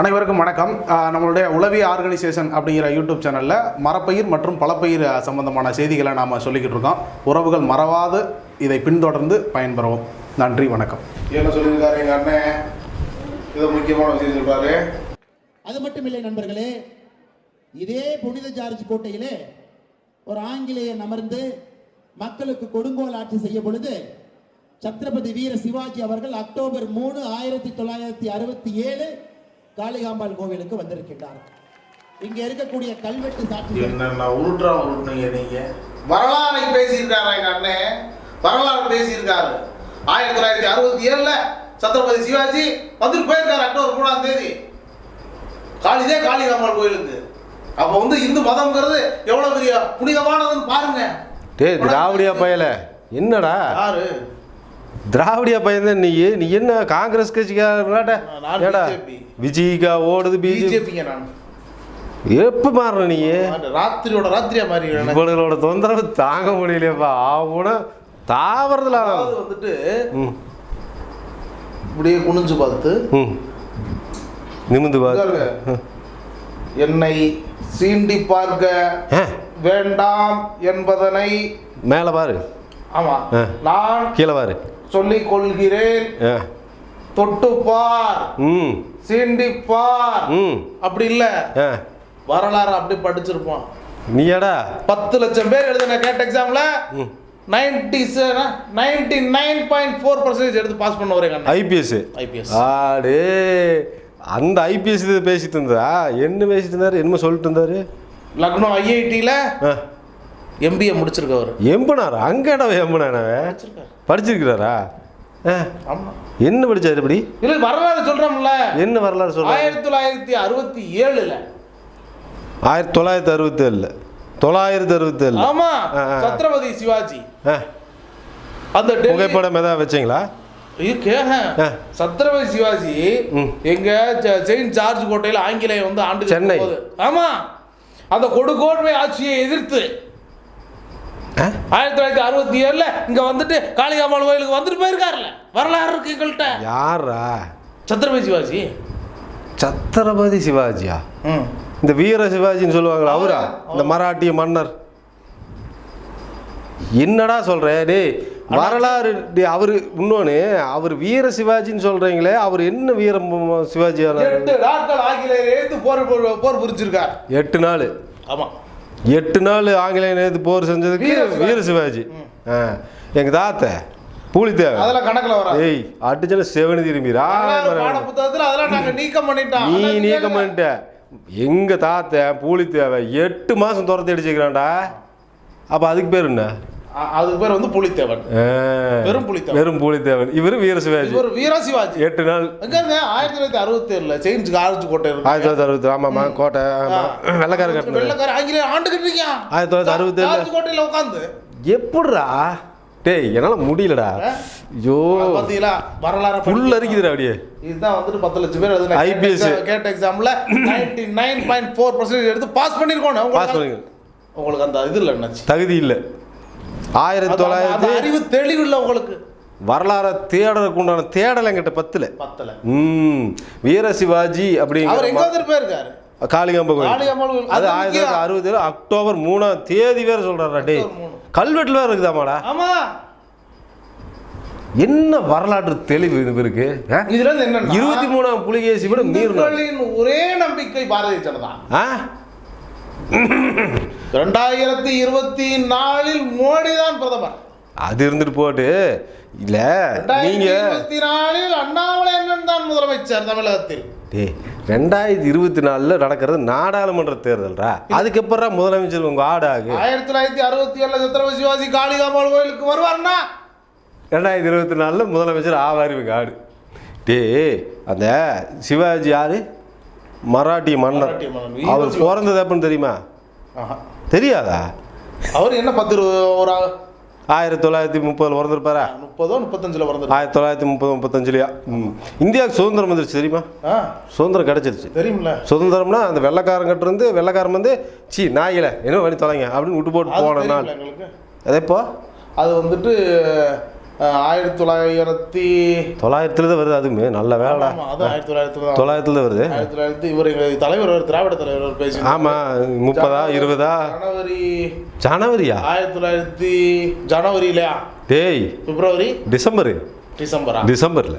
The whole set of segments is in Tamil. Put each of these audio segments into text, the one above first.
அனைவருக்கும் வணக்கம். நம்மளுடைய உளவி ஆர்கனைசேஷன் அப்படிங்கிற யூடியூப் சேனலில் மரப்பயிர் மற்றும் பலப்பயிர் சம்பந்தமான செய்திகளை நாம் சொல்லிக்கிட்டு இருக்கோம். உறவுகள் மறவாது இதை பின்தொடர்ந்து பயன்பெறவும். நன்றி வணக்கம். என்ன சொல்லியிருக்காரு எங்க அண்ணன் இது முக்கியமான விஷயம் சொல்லிருக்காரு அது மட்டுமில்லை நண்பர்களே இதே புனித ஜார்ஜ் கோட்டையிலே ஒரு ஆங்கிலேயன் அமர்ந்து மக்களுக்கு கொடுங்கோல் ஆட்சி செய்ய பொழுது சத்ரபதி வீர சிவாஜி அவர்கள் அக்டோபர் மூணு ஆயிரத்தி தொள்ளாயிரத்தி அறுபத்தி ஏழு காளிகாம்பாள் கோவிலுக்கு வந்திருக்கின்றார். இங்க இருக்கக்கூடிய கல்வெட்டு சாட்சி என்னென்ன உருட்டுறா உருட்டுனீங்க நீங்க? வரலாறை பேசியிருக்காரு எங்க அண்ணன் வரலாறு பேசியிருக்காரு. ஆயிரத்தி தொள்ளாயிரத்தி அறுபத்தி ஏழுல சத்ரபதி சிவாஜி வந்துட்டு போயிருக்காரு அக்டோபர் மூணாம் தேதி. காளிதே காளிகாம்பாள் கோயிலுக்கு. அப்போ வந்து இந்து மதம்ங்கிறது எவ்வளவு பெரிய புனிதமானதுன்னு பாருங்க. டேய் திராவிடியா பயல. என்னடா? யாரு? திராவிடியா பையன் நீ நீ என்ன காங்கிரஸ் BJP. விஜய்க்கா ஓடுது பிஜேபி எப்ப மாறுற நீ? ராத்திரியோட ராத்திரியா மாறி இவங்களோட தொந்தரவு தாங்க முடியலையப்பா. ஆகுன தாவறதுல வந்துட்டு இப்படியே குனிஞ்சு பார்த்து நிமிந்து பாரு பாருங்க. என்னை சீண்டி பார்க்க வேண்டாம் என்பதனை மேலே பாரு. ஆமா. நான் கீழே பாரு. சொல்லிக் கொள்கிறேன் ஆ, தொட்டு பார் ம். சீண்டி பார் ம். அப்படி இல்ல. வரலாறு அப்படி படிச்சிருப்போம். நீயாடா? பத்து லட்சம் பேர் எழுதின கேட்ட எக்ஸாம்ல ninety ninety nine point four percentage எடுத்து பாஸ் பண்ண வரேங்க ஐபிஎஸ். ஐபிஎஸ். ஆடே. அந்த ஐபிஎஸ் இது பேசிட்டு இருந்தா என்ன பேசிட்டு இருந்தாரு? என்ன சொல்லிட்டு இருந்தாரு. லக்னோ ஐஐடியில எம்பிஏ முடிச்சிருக்கவர். எம்பனாரா? அங்கடா எம்பனானவே படிச்சிருக்கிறாரா? என்ன படிச்சாரு இப்படி? இல்ல வரலாறு சொல்றோம்ல. என்ன வரலாறு சொல்ற ஆயிரத்தி தொள்ளாயிரத்தி அறுபத்தி ஏழுல. ஆயிரத்தி தொள்ளாயிரத்தி அறுபத்தி ஏழுல தொள்ளாயிரத்தி அறுபத்தி ஏழு ஆமா ஆ, ஆ. சத்ரபதி சிவாஜி. அந்த புகைப்படம் ஏதாவது வச்சீங்களா. சத்ரபதி சிவாஜி. எங்க செயின்ட் ஜார்ஜ் கோட்டையில ஆங்கிலேயம் வந்து ஆண்டு சென்னை. ஆமா. அந்த கொடுகோன்மை ஆட்சியை எதிர்த்து? ஆயிரத்தி தொள்ளாயிரத்தி அறுபத்தி ஏழுல இங்க வந்துட்டு காளிகாம்பாள் கோயிலுக்கு வந்துட்டு போயிருக்காருல்ல. வரலாறு இருக்கு எங்கள்கிட்ட யாரா சத்ரபதி சிவாஜி. சத்திரபதி சிவாஜியா. இந்த வீர சிவாஜின்னு சொல்லுவாங்களா அவரா? இந்த மராட்டிய மன்னர். என்னடா சொல்ற? டேய் வரலாறு டேய் அவரு இன்னொன்னு அவர் வீர சிவாஜின்னு சொல்றீங்களே அவர் என்ன வீர சிவாஜி? எட்டு நாட்கள் எதிர்த்து போர் போர் போர் புரிஞ்சிருக்கார். எட்டு நாள். ஆமா. எட்டு நாள் ஆங்கிலேய நேரத்து போர் செஞ்சதுக்கு வீர சிவாஜி. வீர எங்க தாத்த பூலித்தேவன் அதெல்லாம் கணக்குல வராது. ஏய் அடிச்சன செவனி திரும்பி புத்தகத்துல அதெல்லாம் நாங்க நீக்கம் பண்ணிட்டோம். நீ நீக்கம். பண்ணிட்ட. எங்க தாத்தன் பூலித்தேவை எட்டு மாசம் துரத்தி அடிச்சுக்கிறான்டா. அப்ப அதுக்கு பேர் என்ன? அதுக்கு பேர் வந்து புலித்தேவன். வெறும் புலித்தேவன். வெறும் பூலித்தேவன். இவரு வீர சிவாஜி. இது ஒரு வீர சிவாஜி. எட்டு நாள். எங்கங்க? ஆயிரத்தி தொள்ளாயிரத்தி அறுபத்தி ஏழுல செயின்ஸ் கார்ஜ் கோட்டை இருக்கு. ஆயிரத்தி தொள்ளாயிரத்தி அறுபத்தி ஆமாம்மா கோட்டை ஆமா. வெள்ளக்கார கட்டினது வெள்ளைக்கார ஆங்கிலேயர் ஆண்டுகிட்டு இருக்கான் ஆயிரத்தி தொள்ளாயிரத்தி அறுபத்தி ஜார்ஜ் கோட்டையில உட்காந்து எப்படிடா? டேய் என்னால முடியலடா. ஐயோ. பாத்தீங்களா? வரலாறு புல் அரிக்குதுடா அப்படியே. இதுதான் வந்துட்டு பத்து லட்சம் பேர் எழுதின IPS. கேட்ட எக்ஸாம்ல ninety nine point four percentage எடுத்து பாஸ் பண்ணிருக்கோம். பாஸ் பண்ணுங்க உங்களுக்கு அந்த இது இல்லை தகுதி இல்லை. ஆயிரத்தி தொள்ளாயிரத்தி அறிவு தெளிவு இல்லை உங்களுக்கு. வரலாறை தேடறதுக்கு உண்டான தேடல் என்கிட்ட பத்துல. பத்தல. ம். வீர சிவாஜி அப்படிங்கிற போயிருக்காரு காளிகாம்ப கோயில். அது ஆயிரத்தி. தொள்ளாயிரத்தி அறுபது அக்டோபர் மூணாம் தேதி வேற சொல்றாரா மூணு. கல்வெட்டுல வேற இருக்குதாமாடா? ஆமா. என்ன வரலாற்று தெளிவு இது இருக்கு? இதுல என்ன இருபத்தி மூணாம் புலிகேசி விட இந்துக்களின் ஒரே நம்பிக்கை பாரதிய ஜனதா. ஆ? ரெண்டாயிரத்தி இருபத்தி நாலில் மோடி தான் பிரதமர். அது இருந்துட்டு போட்டு இல்ல நீங்க இருபத்தி நாலில் அண்ணாமலை அண்ணன் தான் முதலமைச்சர் தமிழகத்தில். டேய் ரெண்டாயிரத்தி இருபத்தி நாலுல நடக்கிறது நாடாளுமன்ற தேர்தல்டா அதுக்கு எப்பறா முதலமைச்சர் உங்க ஆடாகு ஆயிரத்தி தொள்ளாயிரத்தி அறுபத்தி ஏழுல சத்ரபதி சிவாஜி காளிகாம்பாள் கோயிலுக்கு வருவார்னா ரெண்டாயிரத்தி இருபத்தி நாலில் முதலமைச்சர் ஆவார் இவங்க ஆடு. டேய் அந்த சிவாஜி யாரு? மராட்டிய மன்னர் அவர். பிறந்தது எப்படின்னு தெரியுமா. தெரியாதா? அவர் என்ன பத்து ஒரு ஆயிரத்தி தொள்ளாயிரத்தி முப்பதில் பிறந்திருப்பாரா? முப்பதோ முப்பத்தஞ்சுல பிறந்திருக்காரு ஆயிரத்தி தொள்ளாயிரத்தி முப்பது முப்பத்தஞ்சுலையா? இந்தியாவுக்கு சுதந்திரம் வந்துருச்சு தெரியுமா? சுதந்திரம் கிடைச்சிருச்சு. தெரியும்ல. சுதந்திரம்னா அந்த வெள்ளைக்காரங்கிட்ட இருந்து வெள்ளைக்காரன் வந்து சீ நாயில என்ன பண்ணி தொலைங்க அப்படின்னு விட்டு போட்டு அது போன நாள். தெரியும்ல எங்களுக்கு அதே வந்துட்டு ஆயிரத்தி தொள்ளாயிரத்தி தொள்ளாயிரத்துல தான் வருது அதுவுமே. நல்ல அது ஆயிரத்தி தொள்ளாயிரத்தி தான். தொள்ளாயிரத்துல வருது. ஆயிரத்தி தொள்ளாயிரத்தி இவர் எங்க தலைவர் அவர் திராவிட தலைவர் பேசி ஆமா முப்பதா இருபதா? ஜனவரி. ஜனவரியா? ஆயிரத்தி தொள்ளாயிரத்தி ஜனவரியிலயா? டேய். பிப்ரவரி? டிசம்பர். டிசம்பரா? டிசம்பர்ல.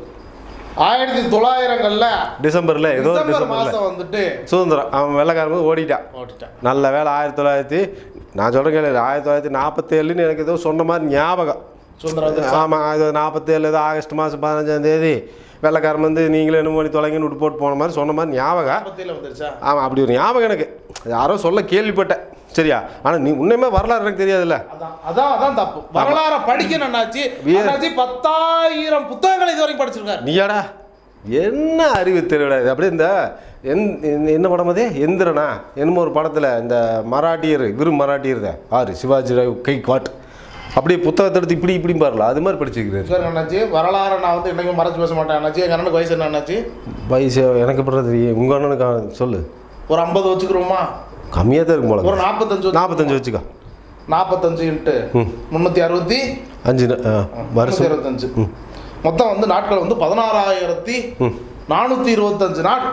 ஆயிரத்தி தொள்ளாயிரங்கள்ல டிசம்பர்ல ஏதோ ஒரு டிசம்பர் டிசம்பர்ல. வந்துட்டு சுதந்திரம். அவன் வெள்ளைக்காரன் வந்து ஓடிட்டான். ஓட்டிட்டேன் நல்ல வேலை. ஆயிரத்தி தொள்ளாயிரத்தி நான் சொல்கிறேன் கேளு ஆயிரத்தி தொள்ளாயிரத்தி நாற்பத்தேழுன்னு எனக்கு ஏதோ சொன்ன மாதிரி ஞாபகம். ஆமாம் அது நாற்பத்தேழு ஆகஸ்ட் மாதம் பதினஞ்சாம் தேதி வெள்ளைக்காரன் வந்து நீங்களே என்ன பண்ணி தொலைங்கன்னு விட்டு போட்டு போன மாதிரி சொன்ன மாதிரி ஞாபகம். ஆமாம் அப்படி ஒரு ஞாபகம் எனக்கு. யாரோ சொல்ல கேள்விப்பட்டேன். சரியா? ஆனால் நீ உண்மையுமே வரலாறு எனக்கு தெரியாதுல்ல. அதான் அதான் தப்பு. வரலாற படிக்கணும் அண்ணாச்சி. பத்தாயிரம் புத்தகங்கள் இது வரைக்கும் படிச்சிருக்காரு. நீயாடா என்ன அறிவு தெரியல. இது அப்படியே இந்த எந் என்ன- என்ன படம் அது? எந்திரனா? என்னமோ ஒரு படத்தில் இந்த மராட்டியர் இவரு மராட்டியர் தான். ஆறு சிவாஜி கை காட். அப்படியே புத்தகத்தை எடுத்து இப்படி இப்படி பாருல அது மாதிரி படிச்சிருக்கிறாரு. சரி அண்ணாச்சி வரலாறு நான் வந்து என்னைக்கும் மறைச்சு பேச மாட்டேன். அண்ணாச்சி எங்க அண்ணனுக்கு வயசு என்ன அண்ணாச்சி? வயசு எனக்கு எப்படி தெரியும்? உங்கள் அண்ணனுக்கு சொல்லு. ஒரு ஐம்பது வச்சுக்கிறோமா? கம்மியாக தான் இருக்கும் ஒரு போல நாற்பத்தஞ்சு நாற்பத்தஞ்சு வச்சுக்கோ. நாற்பத்தஞ்சு இன்ட்டு. முந்நூற்றி அறுபத்தி? அஞ்சு வருஷம். அறுபத்தஞ்சு. மொத்தம் வந்து நாட்கள் வந்து பதினாறாயிரத்தி. நானூற்றி இருபத்தஞ்சு நாள்.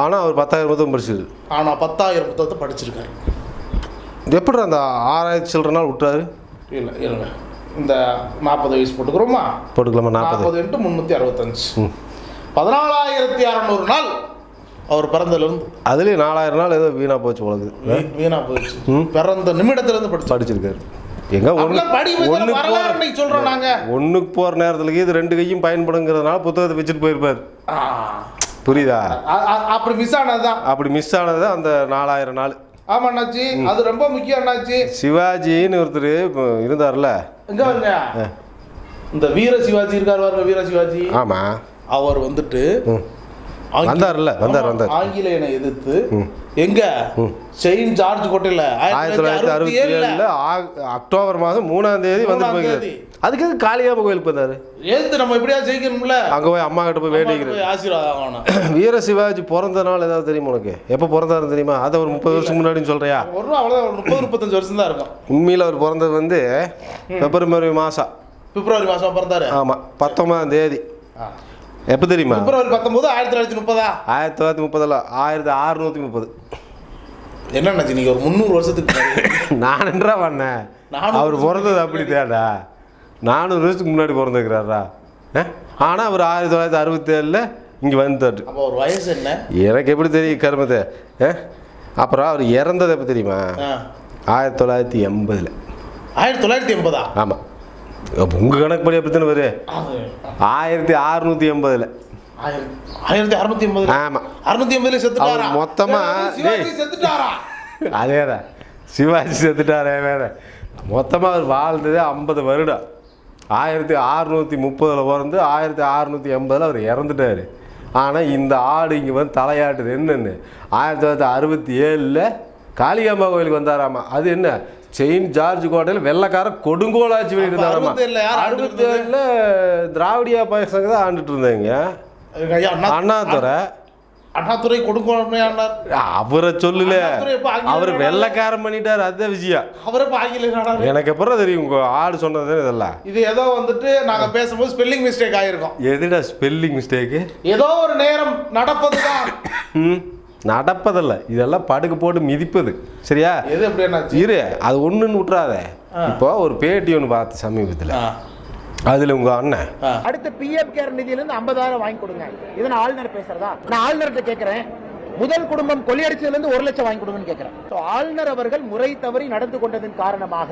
ஆனால் அவர் பத்தாயிரம் புத்தகம் படிச்சது ஆனால் பத்தாயிரம் புத்தகத்தை படிச்சிருக்காரு. எப்படி அந்த ஆறாயிரத்தி சில்லற நாள் விட்டாரு இல்லை இருங்க இந்த நாற்பது வயசு போட்டுக்கிறோமா? போட்டுக்கலாமா நாற்பது? இன்ட்டு முந்நூற்றி அறுபத்தஞ்சு. பதினாலாயிரத்தி அறநூறு நாள் அவர் பிறந்ததுலேருந்து. அதுலேயும் நாலாயிரம் நாள் ஏதோ வீணாக போச்சு உலகு வீ- வீணா போயிடுச்சு ம். பிறந்த நிமிடத்திலிருந்து படிச்சு. படிச்சிருக்காரு. எங்க ஒன்று படி வைக்கிற ஒன்றுக்கு போகிற நேரத்துலக்கு இது ரெண்டு கையும் பயன்படுங்கிறதுனால புத்தகத்தை வச்சுட்டு போயிருப்பார். புரியுதா? அப்படி மிஸ் ஆனதுதான். அப்படி மிஸ் ஆனது அந்த நாலாயிரம் நாள். ஆமா அண்ணாச்சி. அது ரொம்ப முக்கியம் அண்ணாச்சி. சிவாஜின்னு ஒருத்தர் இருந்தார்ல எங்க வருங்க இந்த வீர சிவாஜி இருக்காரு பாருங்க வீர சிவாஜி. ஆமாம் அவர் வந்துட்டு வந்தாருல்ல, வந்தார், வந்தார். ஆங்கிலேயனை எதிர்த்து. எங்க? செயின்ட் ஜார்ஜ் கோட்டையில ஆயிரத்தி தொள்ளாயிரத்தி அறுபத்தி ஏழில் அக்டோபர் மாதம் மூணாம் தேதி வந்து போயிருக்காரு. அதுக்கு காளியாம கோயிலுக்கு வந்தாரு? எதிர்த்து நம்ம எப்படியா ஜெயிக்கணும்ல? அங்கே போய் அம்மா கிட்ட போய் வேண்டிக்கிறது ஆசீர்வாதம் வீர சிவாஜி பிறந்த நாள் ஏதாவது தெரியுமா உனக்கு? எப்போ பிறந்தாரு தெரியுமா? அதை ஒரு முப்பது வருஷம் முன்னாடின்னு சொல்றியா? ஒரு அவ்வளோதான் முப்பது முப்பத்தஞ்சு வருஷம் தான் இருக்கும். உண்மையில் அவர் பிறந்தது வந்து பிப்ரவரி மாதம் பிப்ரவரி மாசம் பிறந்தாரு. ஆமாம் பத்தொன்பதாம் தேதி. எப்போ தெரியுமா? பிப்ரவரி பத்தொன்பது ஆயிரத்தி தொள்ளாயிரத்தி முப்பதா? ஆயிரத்தி தொள்ளாயிரத்தி முப்பதில் ஆயிரத்தி அறுநூற்றி முப்பது. என்ன அண்ணாச்சி நீங்க ஒரு முந்நூறு வருஷத்துக்கு நான் என்ன பண்ணேன்? அவர் பிறந்தது அப்படி தேடா நானூறு வருஷத்துக்கு முன்னாடி பிறந்திருக்கிறாரா ஆனால் அவர் ஆயிரத்தி தொள்ளாயிரத்தி அறுபத்தி ஏழில் இங்கே வந்துட்டாரு. அப்போ ஒரு வயசு என்ன? எனக்கு எப்படி தெரியும் கருமத்தை? அப்புறம் அவர் இறந்தது எப்போ தெரியுமா. ஆயிரத்தி தொள்ளாயிரத்தி எண்பதில். ஆயிரத்தி தொள்ளாயிரத்தி எண்பதா? ஆமாம் உங்கள் கணக்குப்படி எப்படி தானே வரு. அது. ஆயிரத்தி அறுநூற்றி எண்பதில். ஆயிரத்தி அறுநூத்தி எண்பது ஆமாம் அறுநூத்தி எண்பதுல செத்துட்டாரா? அவர் மொத்தமா- ஏய், சிவாஜி டேய். செத்துட்டாரா அதேதான் சிவாஜி செத்துட்டாரே வேற. மொத்தமாக அவர் வாழ்ந்தது ஐம்பது வருடம். ஆயிரத்தி அறுநூற்றி முப்பதில் பிறந்து ஆயிரத்தி அறுநூற்றி எண்பதில் அவர் இறந்துட்டார். ஆனால் இந்த ஆடு இங்கே வந்து தலையாட்டுது என்னென்னு? ஆயிரத்தி தொள்ளாயிரத்தி அறுபத்தி ஏழில் காளிகாம்மா கோயிலுக்கு வந்தாராமா. அது என்ன? செயின்ட் ஜார்ஜ் கோட்டையில் வெள்ளக்கார கொடுங்கோலாட்சி அப்ப இருந்தாராமா 67 யார் ஆண்டுட்டு அறுபத்தி ஏழில் திராவிடியா பசங்க தான் ஆண்டுட்டு இருந்தாங்க. அண்ணாதுரை. அண்ணாதுரை அண்ணா அவரை சொல்லல. அவர் ஆனாரு? வெள்ளக்காரன் பண்ணிட்டார் அதுதான் விஷயம் அவரை ஆனாரு. எனக்கு எப்பறம் தெரியும் உங்க ஆடு சொன்னது இதெல்லாம். இது ஏதோ வந்துட்டு நாங்க பேசும்போது ஸ்பெல்லிங் மிஸ்டேக் ஆயிருக்கும். எதுடா ஸ்பெல்லிங் மிஸ்டேக்கு ஏதோ ஒரு நேரம் நடப்பதுதான். ம். நடப்பதல்ல. இதெல்லாம் படுக்க போட்டு மிதிப்பது. சரியா? இரு அது ஒன்றுன்னு விட்றாத இப்போ ஒரு பேட்டி ஒன்று பார்த்து சமீபத்தில். அதில் உங்க அண்ணன். அடுத்து பிஎம் கேர் நிதியில இருந்து ஐம்பதாயிரம் வாங்கி கொடுங்க. இது நான் ஆளுநர் பேசுறதா? நான் ஆளுநர்கிட்ட கேட்கிறேன் முதல் குடும்பம் கொள்ளையடிச்சதுல இருந்து ஒரு லட்சம் வாங்கி கொடுங்கன்னு கேட்கிறேன் So, ஆளுநர் அவர்கள் முறை தவறி நடந்து கொண்டதன் காரணமாக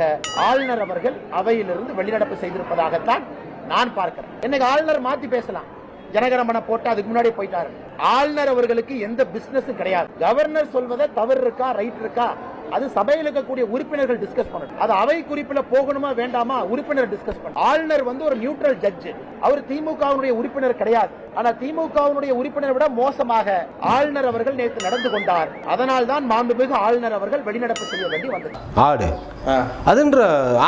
ஆளுநர் அவர்கள் அவையிலிருந்து வெளிநடப்பு செய்திருப்பதாகத்தான் நான் பார்க்கிறேன். இன்னைக்கு ஆளுநர் மாத்தி பேசலாம். ஜனகணமன போட்டு அதுக்கு முன்னாடி போயிட்டாரு. ஆளுநர் அவர்களுக்கு எந்த பிசினஸும் கிடையாது. கவர்னர் சொல்வதை தவறு இருக்கா ரைட் இருக்கா? அது சபையில் இருக்கக்கூடிய உறுப்பினர்கள் டிஸ்கஸ் பண்ணணும். அது அவை குறிப்பில போகணுமா வேண்டாமா? உறுப்பினர் டிஸ்கஸ் பண்ண ஆளுநர் வந்து ஒரு நியூட்ரல் ஜட்ஜ் அவர் திமுகவினுடைய உறுப்பினர் கிடையாது. ஆனா திமுகவினுடைய உறுப்பினர் விட மோசமாக ஆளுநர் அவர்கள் நேற்று நடந்து கொண்டார். அதனால் தான் மாண்புமிகு ஆளுநர் அவர்கள் வெளிநடப்பு செய்ய வேண்டி வந்தது. ஆடு. அதுன்ற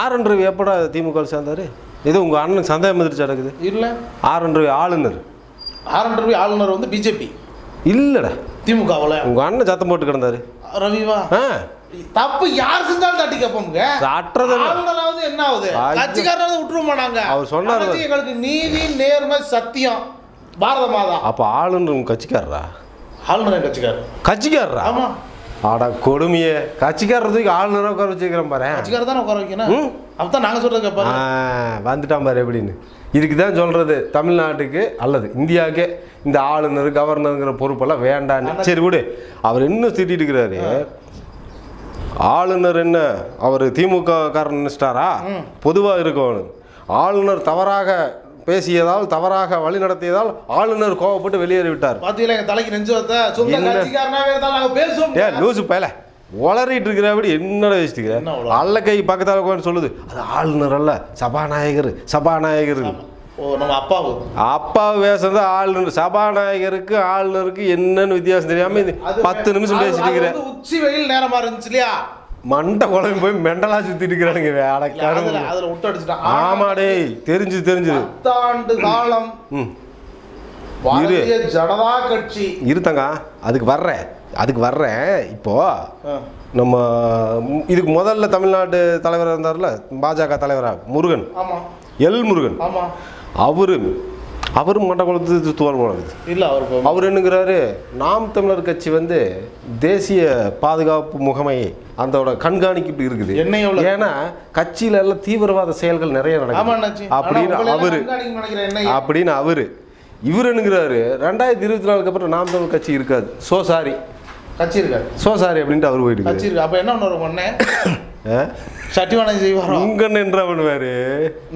ஆர்என் ரவி எப்படா திமுக சேர்ந்தாரு? இது உங்க அண்ணனுக்கு சந்தேகம் எதிர்த்து நடக்குது. இல்ல. ஆர்என் ரவி ஆளுநர். ஆர் என் ரவி ஆளுநர் வந்து பிஜேபி இல்லடா. திமுகவுல. உங்க அண்ணன் சத்தம் போட்டு கிடந்தாரு. ரவிவா ஆ. தப்பு யார் செஞ்சாலும் தட்டி கேட்போங்க இல்ல. ஆளுநராவது என்ன ஆகுது? ஐயோ. கட்சிக்காரனாவது விட்டுருவோமா நாங்க? அவர் சொன்னாரு. எங்களுக்கு நீதி நேர்மை சத்தியம். பாரத மாதா. அப்ப ஆளுநர் கட்சிக்காரரா? ஆளுநர் கட்சிக்காரர். கட்சிக்காரரா? ஆமா. ஆடா கொடுமையே. கட்சிக்காரத்துக்கு ஆளுநரை உட்கார வச்சுக்கிறேன் பாரு. கட்சிக்காரர் தானே உட்கார வைக்கணும்? ம். அப்பதான் நாங்க சொல்றது ஆ, கேட்பாரு வந்துட்டான் பாரு எப்படின்னு. இதுக்கு தான் சொல்றது தமிழ்நாட்டுக்கு அல்லது இந்தியாவுக்கே இந்த ஆளுநர் கவர்னருங்கிற பொறுப்பெல்லாம் வேண்டான்னு. சரி விடு. அவர் இன்னும் திட்டிட்டு இருக்கிறாரு. ஆளுநர் என்ன? அவர் திமுக காரன் நினைச்சிட்டாரா? பொதுவாக இருக்கணும். ஆளுநர் தவறாக பேசியதால் தவறாக வழி நடத்தியதால் ஆளுநர் கோவப்பட்டு வெளியேறி விட்டார் பாத்தீங்களா எங்க தலைக்கு நெஞ்சு வைத்த? சொந்த? கட்சிக்காரனாவே தான் பேசுவோம் ஏ லூசு பேல உளறிட்டு இருக்கிற அப்படி என்னடா வச்சுட்டு? அல்ல கை பக்கத்தால் உட்காந்து சொல்லுது. அது ஆளுநர் அல்ல சபாநாயகர் சபாநாயகர். நம்ம அப்பாவு. அப்பா பேசுறது ஆளுநர் சபாநாயகருக்கு ஆளுநருக்கு என்னன்னு வித்தியாசம் தெரியாம இது பத்து நிமிஷம் பேசிட்டு இருக்கிறேன் உச்சி வெயில் நேரமா இருந்துச்சு இல்லையா? மண்டை குழம்பு போய் மெண்டலா சுத்திட்டு இருக்கிறானுங்க இல்ல, அதுல அடக்காடு அதுல விட்டு அடிச்சுட்டான். ஆமா டேய் தெரிஞ்சது தெரிஞ்சது. பத்தாண்டு காலம் பாரதிய ஜனதா கட்சி. இருத்தங்க அதுக்கு வர்றேன். அதுக்கு வர்றேன். இப்போ ஆ. நம்ம இதுக்கு முதல்ல தமிழ்நாட்டு தலைவர் இருந்தார்ல? பாஜக தலைவரா? முருகன். எல் முருகன். அவரு அவரும் மண்டை குளத்து தோல் போனது இல்ல அவர் அவர் என்னங்கிறாரு? நாம் தமிழர் கட்சி வந்து தேசிய பாதுகாப்பு முகமை அதோட கண்காணிப்பு இருக்குது. ஏன்னா கட்சியில எல்லாம் தீவிரவாத செயல்கள் நிறைய. ஆனா அப்படின்னு அவரு. அப்படின்னு அவரு. இவர் என்னங்கிறாரு? ரெண்டாயிரத்தி இருபத்தி நாலுக்கு அப்புறம் நாம் தமிழ் கட்சி இருக்காது. சோ சாரி கட்சி இருக்காரு சோ சாரி அப்படின்ட்டு அவர் போயிட்டு கட்சி இருக்கு அப்ப என்ன பண்ணுவாரு ஆ? சட்டிவானம் செய்வாரோ? உங்க அண்ணன் என்ன பண்ணுவாரு.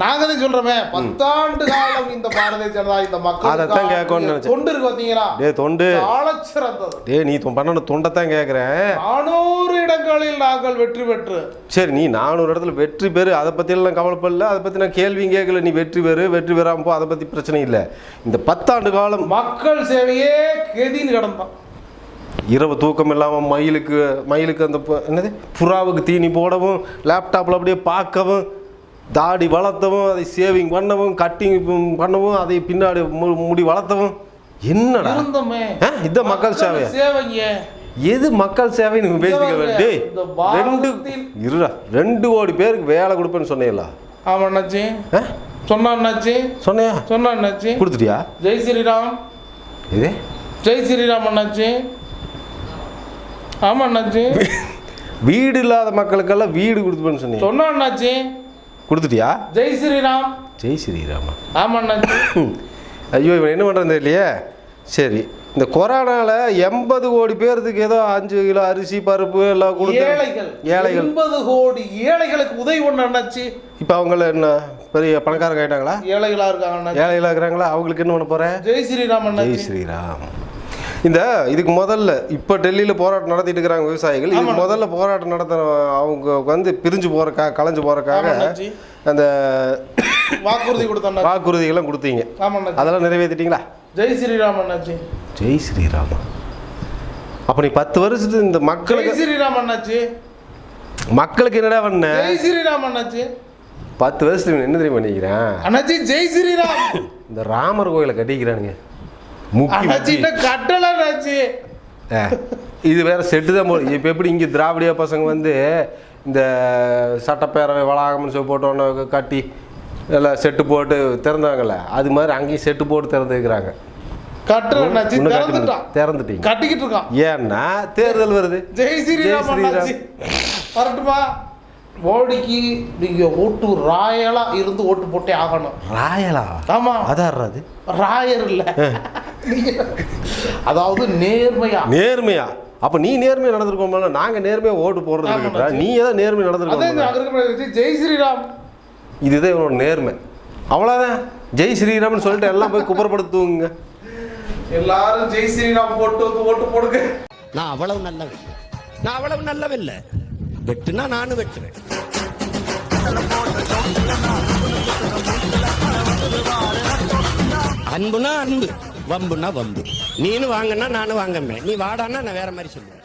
நாங்க தான் சொல்றோமே. பத்தாண்டு காலம் இந்த பாரதிய ஜனதா இந்த அதைத்தான் மக்கள் கேட்கணும்னு நினைச்சேன். தொண்டு இருக்கு பாத்தீங்களா? டேய் தொண்டு. சாலச் சிறந்தது. டேய் நீ பண்ணணும் தொண்டைத்தான் கேட்குறேன் நானூறு இடங்களில் நாங்கள் வெற்றி பெற்று. சரி நீ நானூறு இடத்துல வெற்றி பெறு. அதை பற்றியெல்லாம் கவலைப்படல. அதை பற்றி நான் கேள்வியும் கேட்கல. நீ வெற்றி பெறு. வெற்றி பெறாமல் போ. அதை பற்றி பிரச்சனை இல்லை. இந்த பத்தாண்டு காலம் மக்கள் சேவையே கெதின்னு கிடந்தான். இரவு தூக்கம் இல்லாமல் மயிலுக்கு மயிலுக்கு அந்த என்னது? புறாவுக்கு தீனி போடவும் லேப்டாப்பில் அப்படியே பார்க்கவும் தாடி வளர்த்தவும் அதை சேவிங் பண்ணவும் கட்டிங் பண்ணவும் அதை பின்னாடி முடி வளர்த்தவும். என்னடா? இதான் மக்கள் சேவை எது மக்கள் சேவை நீங்க பேசிக்க இந்த இந்த ரெண்டு இருடா ரெண்டு கோடி பேருக்கு வேலை கொடுப்பேன்னு சொன்னீங்களா ஆமா அண்ணாச்சி? சொன்னா அண்ணாச்சி. சொன்னையா? சொன்னா அண்ணாச்சி. கொடுத்துட்டியா? ஜெய் ஸ்ரீராம். இது? ஜெய் ஸ்ரீராம் அண்ணாச்சி. ஆமா அண்ணாச்சி. வீடு இல்லாத மக்களுக்கெல்லாம் வீடு கொடுத்துப்பேன்னு சொன்னீங்க. சொன்னா அண்ணாச்சி. கொடுத்துட்டியா? ஜெய் ஸ்ரீராம். ஜெய் ஸ்ரீராமா. ஆமா அண்ணாச்சி. ஐயோ இவன் என்ன பண்ணுறது இல்லையே சரி இந்த கொரோனால எண்பது கோடி பேர்த்துக்கு ஏதோ அஞ்சு கிலோ அரிசி பருப்பு எல்லாம் கொடுத்து ஏழைகள். ஏழைகள். எண்பது கோடி ஏழைகளுக்கு உதவி பண்ண அண்ணாச்சி. இப்போ அவங்கள என்ன பெரிய பணக்காரங்க ஆயிட்டாங்களா? ஏழைகளா இருக்காங்க அண்ணாச்சி. ஏழைகளா இருக்கிறாங்களா? அவங்களுக்கு என்ன பண்ண போகிறேன் ஜெய் ஸ்ரீராம் ஜெய் ஸ்ரீராம். இந்த இதுக்கு முதல்ல இப்போ டெல்லியில் போராட்டம் நடத்திட்டு இருக்கிறாங்க விவசாயிகள். இதுக்கு. முதல்ல போராட்டம் நடத்துற அவங்க வந்து பிரிஞ்சு போறக்காக கலைஞ்சு போறக்காக ஆமாண்ணாச்சி. அந்த வாக்குறுதி கொடுத்த அண்ணாச்சி. வாக்குறுதிகள்லாம் கொடுத்தீங்க. அதெல்லாம் நிறைவேற்றிட்டீங்களா ஜெய் ஸ்ரீராம் அண்ணாச்சி. ஜெய் ஸ்ரீராமா. அப்போ நீ பத்து வருஷத்து இந்த ஜெய் மக்களுக்கு ஸ்ரீராம் அண்ணாச்சி. மக்களுக்கு என்னடா பண்ண? ஜெய் ஸ்ரீராம் அண்ணாச்சி. பத்து வருஷத்துக்கு என்ன தெரியுமா பண்ணிக்கிறேன் அண்ணாச்சி ஜெய் ஸ்ரீராம். இந்த ராமர் கோயிலை கட்டிக்கிறானுங்க. இது. வேற செட்டு தான் இப்போ எப்படி இங்கே திராவிடியா பசங்க வந்து இந்த சட்டப்பேரவை வளாகம்னு சொல்லி போட்டோன்னு கட்டி எல்லாம் செட்டு போட்டு திறந்தாங்கல்ல அது மாதிரி அங்கேயும் செட்டு போட்டு திறந்துக்கிறாங்க திறந்துட்டீங்க. கட்டிக்கிட்டு இருக்கான். ஏன்னா தேர்தல் வருது. ஜெய் ஸ்ரீராம் வரட்டுமா? மோடிக்கு நீங்க ஓட்டு ராயலா இருந்து ஓட்டு போட்டே ஆகணும். ராயலா? ஆமா. அதாடுறாது ராயர் இல்ல. அதாவது நேர்மையா? நேர்மையா. அப்ப நீ நேர்மையா நடந்திருக்கோம்ல நாங்க நேர்மையா ஓட்டு போடுறது. நீ ஏதோ நேர்மையா அதே நடந்திருக்கோம் ஜெய் ஸ்ரீராம். இதுதான் இவனோட நேர்மை. அவ்வளவுதான். ஜெய் ஸ்ரீராம்னு சொல்லிட்டு எல்லாம் போய் குப்புறப்படுத்துவங்க. எல்லாரும் ஜெய் ஸ்ரீராம் போட்டு வந்து ஓட்டு போடுங்க. நான் அவ்வளவு நல்லவன். நான் அவ்வளவு நல்லவன் இல்ல வெட்டுனா நானும் வெட்டுறேன் அன்புனா அன்பு. வம்புனா வம்பு. நீனு வாங்கன்னா நானும் வாங்கமே நீ வாடான்னா நான் வேற மாதிரி சொல்லுவேன்.